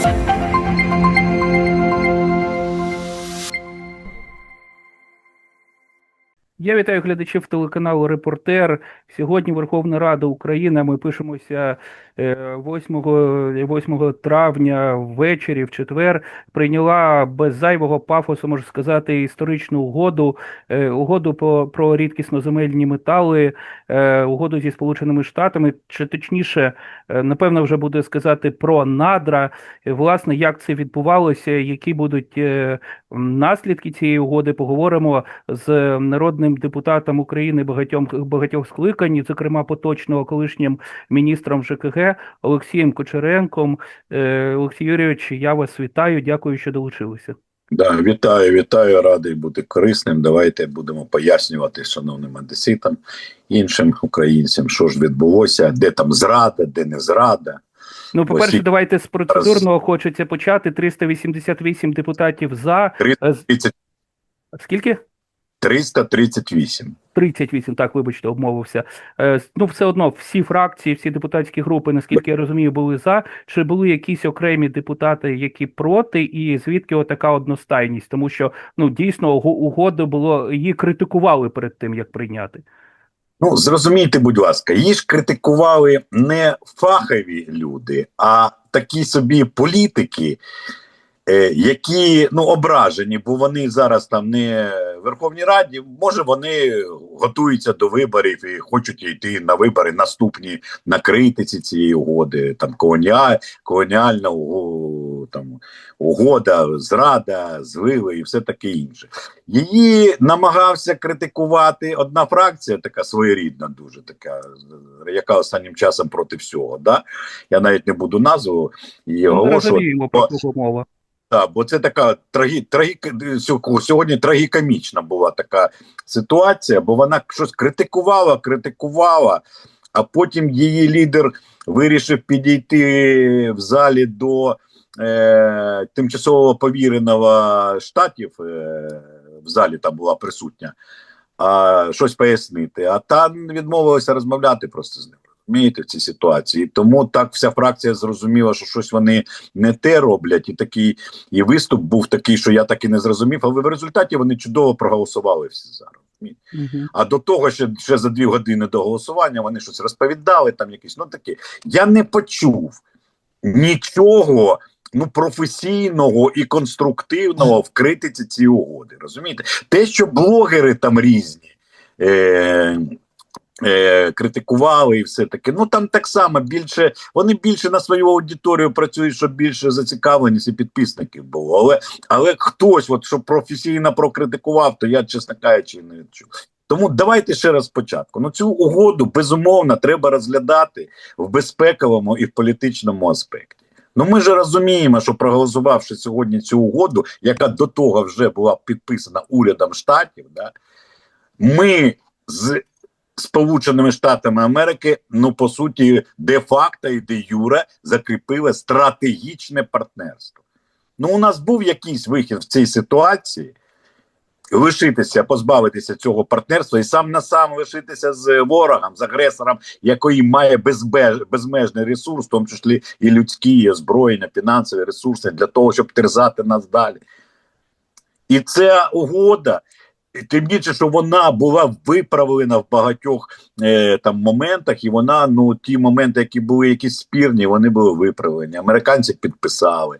Thank you. Я вітаю глядачів телеканалу Репортер. Сьогодні Верховна Рада України. Ми пишемося е, 8, 8 травня ввечері, в четвер. Прийняла без зайвого пафосу, можна сказати, історичну угоду, е, угоду по, про рідкісноземельні метали, е, угоду зі Сполученими Штатами, чи точніше, напевно, вже буде сказати про надра. Власне, як це відбувалося, які будуть наслідки цієї угоди, поговоримо з народним депутатом України багатьом багатьох скликань, зокрема поточного колишнім міністром ЖКГ Олексієм Кучеренком. Е, Олексій Юрійович, я вас вітаю. Дякую, що долучилися. Да, вітаю, вітаю, радий бути корисним. Давайте будемо пояснювати шановним одеситам, іншим українцям, що ж відбулося, де там зрада, де не зрада. Ну, по-перше, Ось давайте з процедурного хочеться почати. 388 депутатів за. Е, з- 30, Скільки? 338. 38, так, вибачте, обмовився. Е, ну, все одно, всі фракції, всі депутатські групи, наскільки я розумію, були за. Чи були якісь окремі депутати, які проти, і звідки отака одностайність? Тому що ну дійсно уго- угоду було її критикували перед тим, як прийняти. Ну, зрозумійте, будь ласка, її ж критикували не фахові люди, а такі собі політики, е, які ну ображені, бо вони зараз там не в Верховній Раді. Може, вони готуються до виборів і хочуть йти на вибори наступні на критиці цієї угоди, там колоніа, колоніальна уго- там угода, зрада, звили і все таке інше. Її намагався критикувати одна фракція, така своєрідна, дуже така, яка останнім часом проти всього. Да? Я навіть не буду назву її Ну, оголошувати. Так, бо це така трагі, трагі, сьогодні трагікомічна була така ситуація, бо вона щось критикувала, критикувала, а потім її лідер вирішив підійти в залі до е, тимчасово повіреного штатів. Е, в залі там була присутня, а щось пояснити. А та відмовилася розмовляти просто з ним. Розумієте, в цій ситуації. Тому так вся фракція зрозуміла, що щось вони не те роблять, і такий і виступ був такий, що я так і не зрозумів. Але в результаті вони чудово проголосували всі зараз. Угу. А до того, ще, ще за дві години до голосування вони щось розповідали, там якісь ну такі. Я не почув нічого ну професійного і конструктивного в критиці цієї угоди. Розумієте? Те, що блогери там різні. Е- Е, критикували і все таке. Ну там так само більше вони більше на свою аудиторію працюють, щоб більше зацікавленість і підписників було. Але але хтось, от що професійно прокритикував, то я, чесно кажучи, не чув. Тому давайте ще раз спочатку. Ну цю угоду безумовно треба розглядати в безпековому і в політичному аспекті. Ну ми ж розуміємо, що проголосувавши сьогодні цю угоду, яка до того вже була підписана урядом штатів, да, ми з Сполученими Штатами Америки, ну по суті, де-факто і де юре закріпили стратегічне партнерство. Ну, у нас був якийсь вихід в цій ситуації. Лишитися, позбавитися цього партнерства і сам на сам лишитися з ворогом, з агресором, який має безбеж, безмежний ресурс, в тому числі і людські, і озброєння, фінансові ресурси для того, щоб терзати нас далі. І ця угода, тим більше, що вона була виправлена в багатьох е, там моментах, і вона, ну ті моменти, які були якісь спірні, вони були виправлені. Американці підписали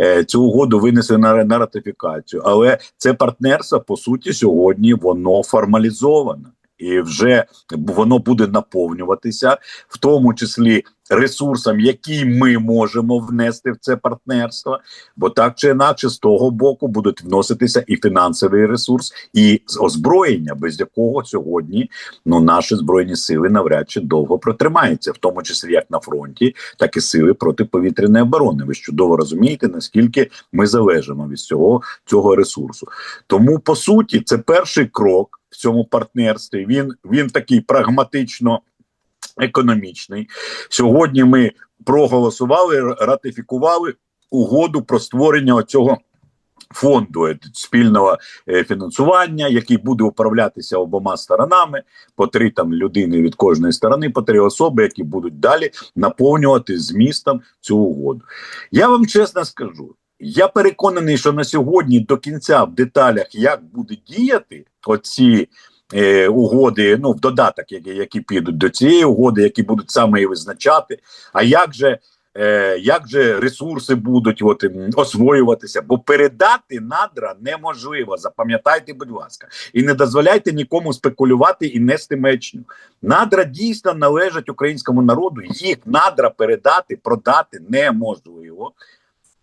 е, цю угоду, винесли на, на ратифікацію. Але це партнерство по суті сьогодні воно формалізоване. І вже воно буде наповнюватися, в тому числі ресурсам, які ми можемо внести в це партнерство, бо так чи інакше з того боку будуть вноситися і фінансовий ресурс, і озброєння, без якого сьогодні ну наші збройні сили навряд чи довго протримаються, в тому числі як на фронті, так і сили протиповітряної оборони. Ви чудово розумієте, наскільки ми залежимо від цього, цього ресурсу. Тому по суті, це перший крок в цьому партнерстві. Він він такий прагматично економічний. Сьогодні ми проголосували, ратифікували угоду про створення цього фонду е, спільного е, фінансування, який буде управлятися обома сторонами, по три там людини від кожної сторони, по три особи, які будуть далі наповнювати змістом цю угоду. Я вам чесно скажу. Я переконаний, що на сьогодні до кінця в деталях, як буде діяти оці е, угоди, ну в додаток, які, які підуть до цієї угоди, які будуть саме її визначати. А як же, е, як же ресурси будуть от, освоюватися? Бо передати надра неможливо. Запам'ятайте, будь ласка, і не дозволяйте нікому спекулювати і нести мечню. Надра дійсно належать українському народу. Їх надра передати, продати неможливо.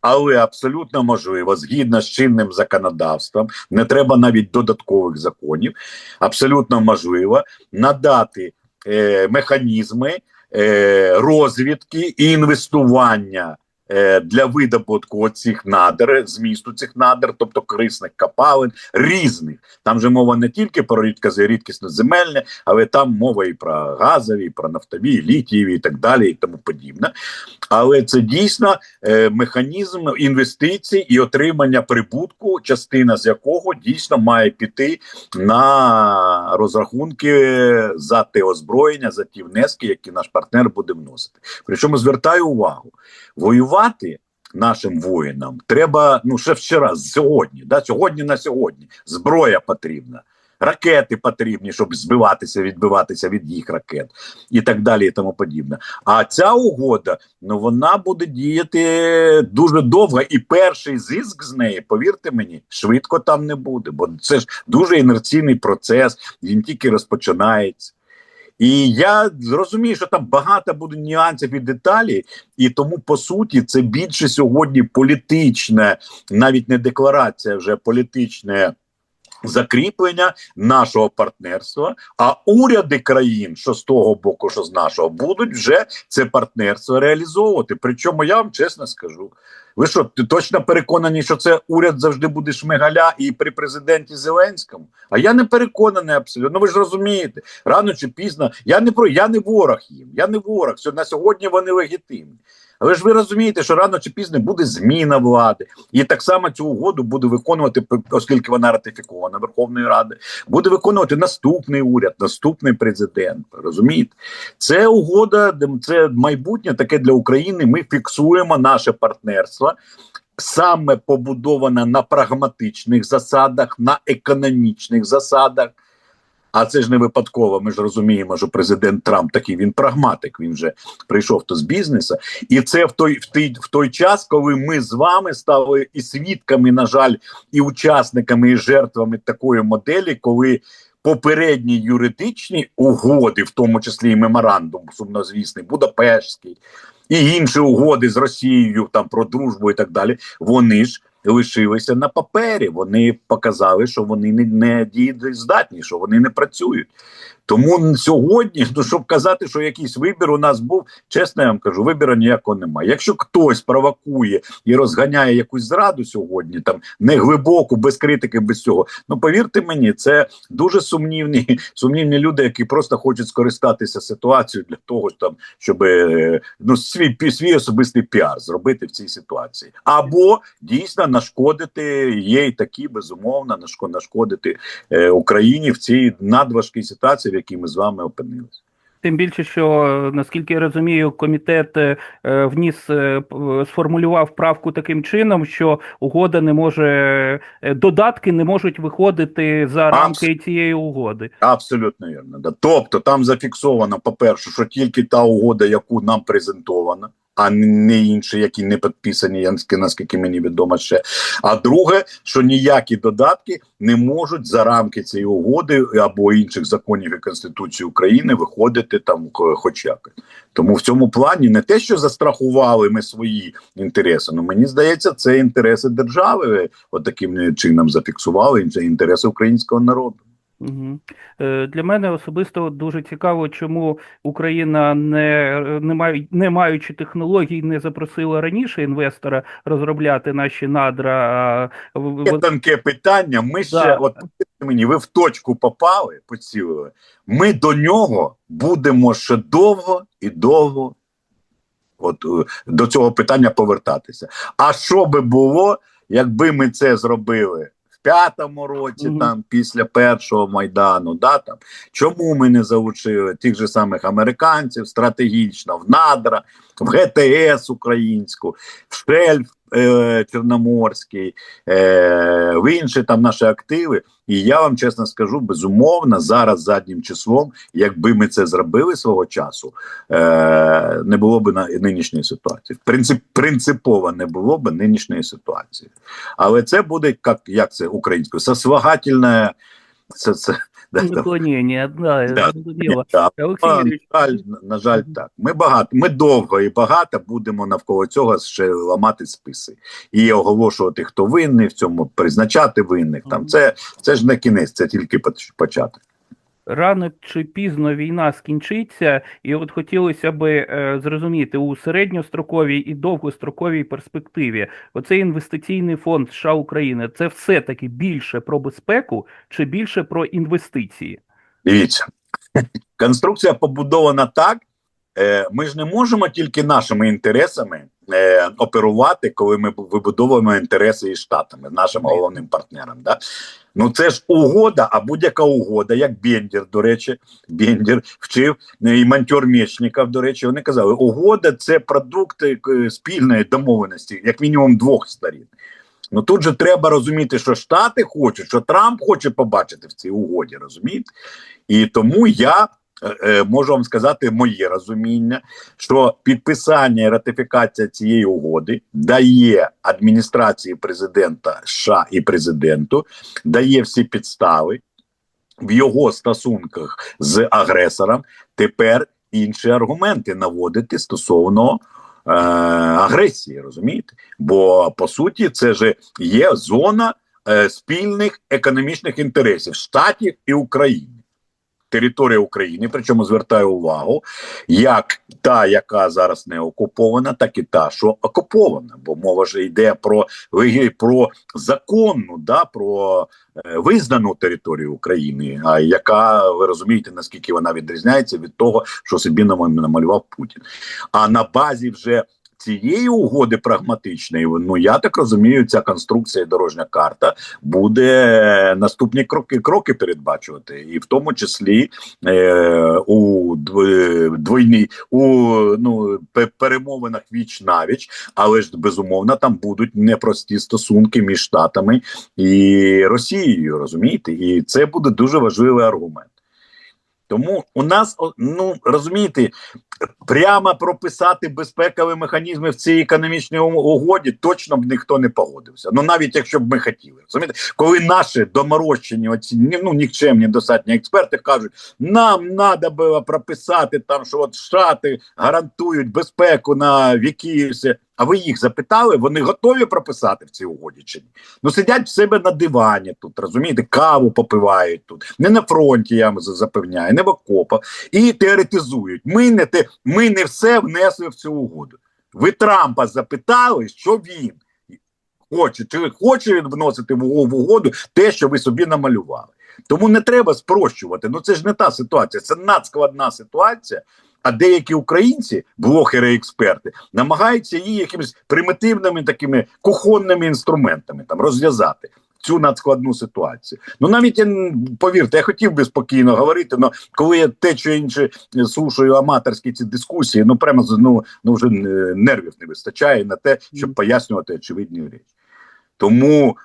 Але абсолютно можливо, згідно з чинним законодавством, не треба навіть додаткових законів. Абсолютно можливо надати е, механізми е, розвідки і інвестування для видобутку цих надр, змісту цих надр, тобто корисних копалин, різних. Там же мова не тільки про рідкози, рідкісно земельне, але там мова і про газові, і про нафтові, і літієві і так далі, і тому подібне. Але це дійсно е, механізм інвестицій і отримання прибутку, частина з якого дійсно має піти на розрахунки за те озброєння, за ті внески, які наш партнер буде вносити. Причому звертаю увагу, воювати. Нашим воїнам треба ну ще вчора, сьогодні, да, сьогодні на сьогодні. Зброя потрібна, ракети потрібні, щоб збиватися, відбиватися від їх ракет і так далі, і тому подібне. А ця угода, ну вона буде діяти дуже довго, і перший зиск з неї, повірте мені, швидко там не буде, бо це ж дуже інерційний процес, він тільки розпочинається. І я зрозумію, що там багато буде нюансів і деталі, і тому по суті це більше сьогодні політичне, навіть не декларація, вже політичне закріплення нашого партнерства. А уряди країн, що з того боку, що з нашого, будуть вже це партнерство реалізовувати. Причому я вам чесно скажу. Ви що, точно переконані, що це уряд завжди буде шмигаля і при президенті Зеленському? А я не переконаний абсолютно. Ну ви ж розумієте, рано чи пізно я не про я не ворог їм. Я не ворог. На сьогодні вони легітимні. Але ж ви розумієте, що рано чи пізно буде зміна влади, і так само цю угоду буде виконувати, оскільки вона ратифікована Верховною Радою, буде виконувати наступний уряд, наступний президент. Розумієте, це угода, це майбутнє таке для України. Ми фіксуємо наше партнерство. Саме побудоване на прагматичних засадах, на економічних засадах. А це ж не випадково. Ми ж розуміємо, що президент Трамп такий він прагматик. Він вже прийшов то з бізнесу, і це в той в той, в той час, коли ми з вами стали і свідками, на жаль, і учасниками, і жертвами такої моделі, коли попередні юридичні угоди, в тому числі і меморандум сумнозвісний, Будапештський, і інші угоди з Росією там про дружбу і так далі, вони ж лишилися на папері. Вони показали, що вони не, не дієздатні, що вони не працюють. Тому сьогодні, ну щоб казати, що якийсь вибір у нас був, чесно я вам кажу, вибору ніякого немає. Якщо хтось провокує і розганяє якусь зраду сьогодні, там не глибоку, без критики, без цього. Ну повірте мені, це дуже сумнівні, сумнівні люди, які просто хочуть скористатися ситуацією для того, там щоб е, ну свій свій особистий піар зробити в цій ситуації, або дійсно нашкодити є і такі безумовно нашко- нашкодити е, Україні в цій надважкій ситуації, в якій ми з вами опинилися. Тим більше, що наскільки я розумію, комітет е, е, вніс сформулював правку таким чином, що угода не може додатки не можуть виходити за рамки цієї угоди. Абсолютно вірно. Да. Тобто там зафіксовано, по-перше, що тільки та угода, яку нам презентовано, а не інші, які не підписані, наскільки- мені відомо ще. А друге, що ніякі додатки не можуть за рамки цієї угоди або інших законів і Конституції України виходити там хоч якось. Тому в цьому плані не те, що застрахували ми свої інтереси. Ну мені здається, це інтереси держави. От чином зафіксували інтереси українського народу. Угу. Е, Для мене особисто дуже цікаво, чому Україна, не, не, маю, не маючи технологій, не запросила раніше інвестора розробляти наші надра. в- тонке питання. Ми ще, Да. от мені, ви в точку попали, поцілили. Ми до нього будемо ще довго і довго. От е, до цього питання повертатися. А що би було, якби ми це зробили п'ятому році, угу. там після першого майдану, да там чому ми не залучили тих же самих американців стратегічно в надра, в ГТС українську, в шельф е, Чорноморський, е, в інші там наші активи. І я вам чесно скажу, безумовно, зараз заднім числом, якби ми це зробили свого часу, е, не було б на нинішньої ситуації. Принцип, принципово не було б нинішньої ситуації. Але це буде як, як це українською, сослагательне це, це, да, там, Наклонення, да, Да. зрозуміло. да, на жаль, на жаль, так. Ми багато, ми довго і багато будемо навколо цього ще ламати списи і оголошувати, хто винний в цьому, призначати винних. Там це, це ж не кінець, це тільки початок. Рано чи пізно війна скінчиться, і от хотілося би е, зрозуміти у середньостроковій і довгостроковій перспективі, оцей інвестиційний фонд США України це все таки більше про безпеку чи більше про інвестиції? Дивіться, конструкція побудована так. Е, ми ж не можемо тільки нашими інтересами е, оперувати, коли ми вибудовуємо інтереси із штатами, нашим головним партнером. Да? Ну це ж угода, а будь-яка угода, як Бендер, до речі, Бендер вчив е, і Мантьор Мєчніков, до речі, вони казали, угода це продукт е, спільної домовленості, як мінімум двох сторін. Ну тут же треба розуміти, що Штати хочуть, що Трамп хоче побачити в цій угоді, розумієте? І тому я можу вам сказати моє розуміння, що підписання і ратифікація цієї угоди дає адміністрації президента США і президенту, дає всі підстави в його стосунках з агресором. Тепер інші аргументи наводити стосовно. е, Агресії, розумієте? Бо по суті, це ж є зона е, спільних економічних інтересів штатів і України. Територія України, причому звертаю увагу, як та, яка зараз не окупована, так і та, що окупована. Бо мова ж йде про про законну, да, про е, визнану територію України, а яка ви розумієте, наскільки вона відрізняється від того, що собі нам- намалював Путін. А на базі вже цієї угоди прагматичної, ну я так розумію, ця конструкція дорожня карта буде наступні кроки кроки передбачувати, і в тому числі е, у дв- двойній у ну пе- перемовинах віч навіч, але ж безумовно там будуть непрості стосунки між штатами і Росією, розумієте, і це буде дуже важливий аргумент. Тому у нас ну розумієте, прямо прописати безпекові механізми в цій економічній угоді точно б ніхто не погодився. Ну навіть якщо б ми хотіли. Розумієте, коли наші доморощені оці ну нікчемні достатні експерти кажуть, нам треба було прописати там, що от штати гарантують безпеку на віки. А ви їх запитали, вони готові прописати в цій угоді чи ні? Ну сидять в себе на дивані тут, розумієте, каву попивають тут, не на фронті, я вам запевняю, не в окопах, і теоретизують. Ми не те, ми не все внесли в цю угоду. Ви Трампа запитали, що він хоче, чи хоче він вносити в угоду те, що ви собі намалювали. Тому не треба спрощувати. Ну це ж не та ситуація, це надскладна ситуація. А деякі українці, блогери, експерти, намагаються її якимись примітивними такими кухонними інструментами там розв'язати цю надскладну ситуацію. Ну навіть я, повірте, я хотів би спокійно говорити, але коли я те чи інше слушаю аматорські ці дискусії, ну прямо ну, ну вже е, нервів не вистачає на те, щоб пояснювати очевидні речі. Тому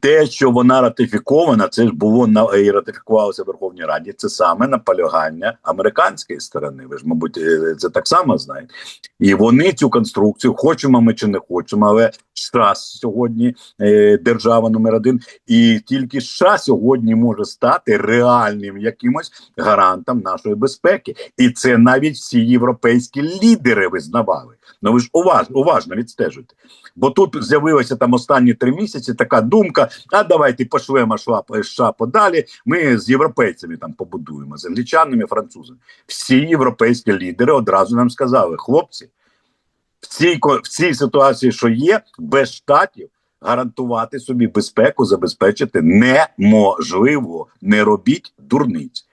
те, що вона ратифікована, це ж було на і ратифікувалося в Верховній Раді. Це саме наполягання американської сторони. Ви ж, мабуть, е, це так само знаєте. І вони цю конструкцію, хочемо ми чи не хочемо, але США сьогодні е, держава номер один, і тільки США сьогодні може стати реальним якимось гарантом нашої безпеки, і це навіть всі європейські лідери визнавали. Ну ви ж уважно, уважно відстежуйте. Бо тут з'явилася там останні три місяці така думка: а давайте пошлемо США подалі. Ми з європейцями там побудуємо, з англічанами, французами. Всі європейські лідери одразу нам сказали: хлопці, в цій в цій ситуації, що є, без штатів гарантувати собі безпеку, забезпечити неможливо. Не робіть дурниць.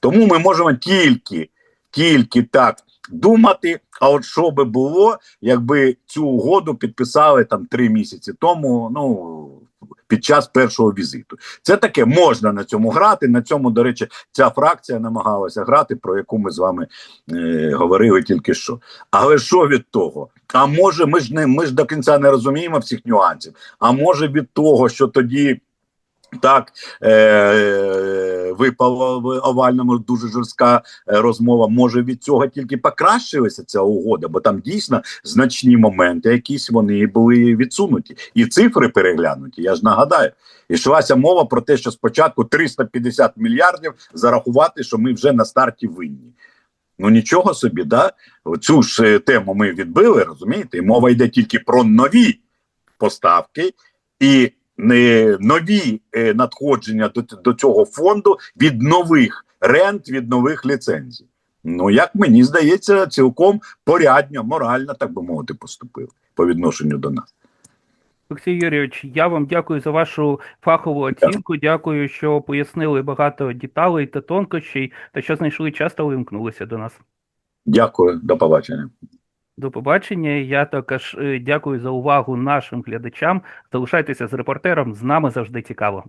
Тому ми можемо тільки, тільки так думати, а от що би було, якби цю угоду підписали там три місяці тому, ну під час першого візиту. Це таке можна на цьому грати. На цьому, до речі, ця фракція намагалася грати, про яку ми з вами е, говорили тільки що. Але що від того? А може, ми ж не ми ж до кінця не розуміємо всіх нюансів. А може від того, що тоді. Так е, випала в овальному дуже жорстка е, розмова. Може від цього тільки покращилася ця угода, бо там дійсно значні моменти, якісь вони були відсунуті, і цифри переглянуті. Я ж нагадаю, йшлася мова про те, що спочатку 350 мільярдів зарахувати, що ми вже на старті винні. Ну нічого собі, да цю ж е, тему ми відбили, розумієте? І мова йде тільки про нові поставки і нові е, надходження до, до цього фонду від нових рент, від нових ліцензій. Ну, як мені здається, цілком порядно, морально, так би мовити, поступили по відношенню до нас. Олексій Юрійович, я вам дякую за вашу фахову оцінку. Дякую, що пояснили багато деталей та тонкощей, та що знайшли час та вимкнулися до нас. Дякую, до побачення. До побачення. Я також е, дякую за увагу нашим глядачам. Залишайтеся з репортером. З нами завжди цікаво.